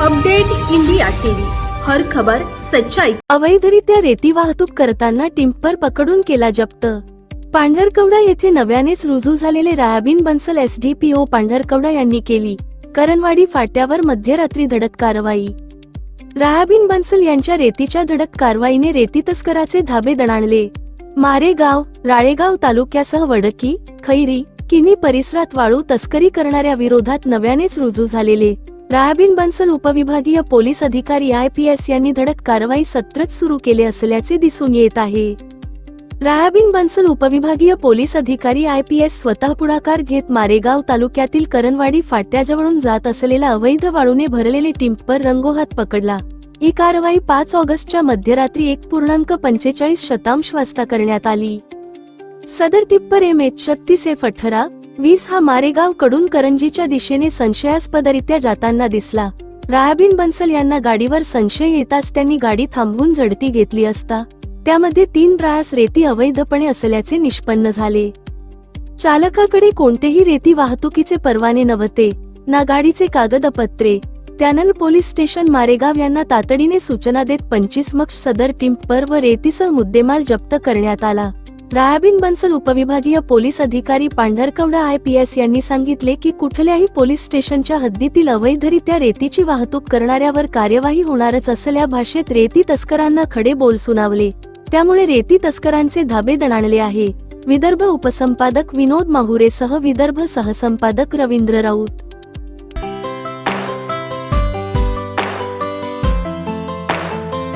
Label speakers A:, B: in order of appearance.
A: Update India TV. हर खबर सच्चाई.
B: अवैधरित्या रेती वाहतूक करताना टिंपर पकडून केला जप्त. पांढरकवडा येथे नव्यानेच रुजू झालेले रायाबीन बन्सल एसडीपीओ पांढरकवडा यांनी केली. करणवाडी फाट्यावर मध्यरात्री धडक कारवाई. रायाबीन बन्सल यांच्या रेतीच्या धडक कारवाईने रेती तस्कराचे धाबे दणाणले. मारेगाव राळेगाव तालुक्यासह वडकी खैरी किनी परिसरात वाळू तस्करी करणाऱ्या विरोधात नव्यानेच रुजू झालेले. रायाबीन बन्सल उपविभागीय पोलीस अधिकारी आय पी एस यांनी धडक कारवाई सत्रच सुरू केले असल्याचे दिसून येत आहे. रायाबीन बन्सल उपविभागीय पोलीस अधिकारी आय पी एस स्वतः पुढाकार घेत मारेगाव तालुक्यातील करणवाडी फाट्याजवळून जात असलेला अवैध वाळूने भरलेले टिंपर रंगोहात पकडला. ही कारवाई पाच ऑगस्टच्या मध्यरात्री एक पूर्णांक पंचेचाळीस शतांश वाजता करण्यात आली. सदर टिप्पर एम एच छत्तीस एफ अठरा वीस हा मारेगावकडून करंजीच्या दिशेने संशयास्पदरित्या जाताना दिसला. रायाबीन बन्सल यांना गाडीवर संशय येताच त्यांनी गाडी थांबवून झडती घेतली असता त्यामध्ये तीन ब्रास रेती अवैधपणे असल्याचे निष्पन्न झाले. चालकाकडे कोणतेही रेती वाहतुकीचे परवाने नव्हते ना गाडीचे कागदपत्रे. त्यानंतर पोलीस स्टेशन मारेगाव यांना तातडीने सूचना देत पंचवीस मक्ष सदर टिंपर व रेतीसह मुद्देमाल जप्त करण्यात आला. रायाबीन बन्सल उपविभागीय पोलीस अधिकारी पांढरकवडा आय पी एस यांनी सांगितले की कुठल्याही पोलीस स्टेशनच्या हद्दीतील अवैधरित्या रेतीची वाहतूक करणाऱ्यावर कार्यवाही होणारच असल्या भाषेत रेती तस्करांना खडे बोल सुनावले. त्यामुळे रेती तस्करांचे धाबे दणाणले आहे. विदर्भ उपसंपादक विनोद माहुरेसह विदर्भ सहसंपादक रवींद्र राऊत.